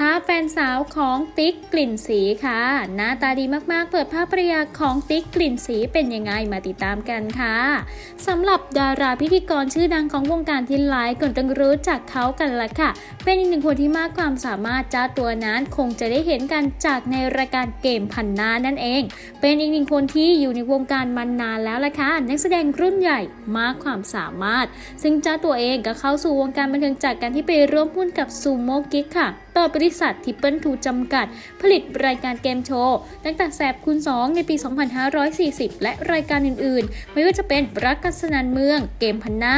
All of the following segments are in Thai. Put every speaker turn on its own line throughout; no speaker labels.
Ajá. แฟนสาวของติ๊กกลิ่นสีค่ะ หน้าตาดีมากๆ เปิดภาพภรรยาของติ๊กกลิ่นสีเป็นยังไงมาติดตามกันค่ะสำหรับดาราพิธีกรชื่อดังของวงการที่หลายคนต้องรู้จักเขากันละค่ะ เป็นอีกหนึ่งคนที่มากความสามารถจ้าตัวนั้นคงจะได้เห็นกันจากในรายการเกมพันนานั่นเอง เป็นอีกหนึ่งคนที่อยู่ในวงการมานานแล้วละค่ะนักแสดงรุ่นใหญ่มากความสามารถ ซึ่งเจ้าตัวเองก็เข้าสู่วงการบันเทิงจากการที่ไปร่วมหุ้นกับซูโม่กิ๊กค่ะต่อบริษัททิปเปิลทูจำกัด ผลิตรายการเกมโชว์ตั้งแต่แสบคูณ 2 ในปี 2540 และรายการอื่นๆ ไม่ว่าจะเป็นรักกันสนานเมือง เกมพันหน้า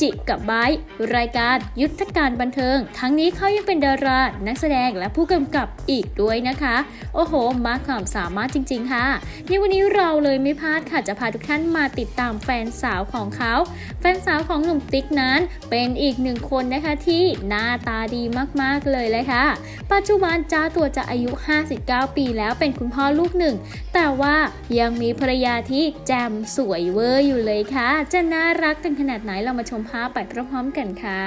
จิกับไบร์ทรายการยุทธการบันเทิง ทั้งนี้เขายังเป็นดารา นักแสดงและผู้กำกับอีกด้วยนะคะ โอ้โห มากความสามารถจริง ๆ ค่ะ ในวันนี้เราเลยไม่พลาดค่ะ จะพาทุกท่านมาติดตามแฟนสาวของเขา แฟนสาวของหนุ่มติ๊กนั้นเป็นอีกหนึ่งคนนะคะที่หน้าตาดีมากๆเลยเลยค่ะ ปัจจุบันจ้าตัวจะอายุ 59 ปีแล้วเป็นคุณพ่อลูกหนึ่ง แต่ว่ายังมีภรรยาที่แจ่มสวยเวอร์อยู่เลยค่ะ จะน่ารักกันขนาดไหนเรามาชมภาพไปพร้อมๆกันค่ะ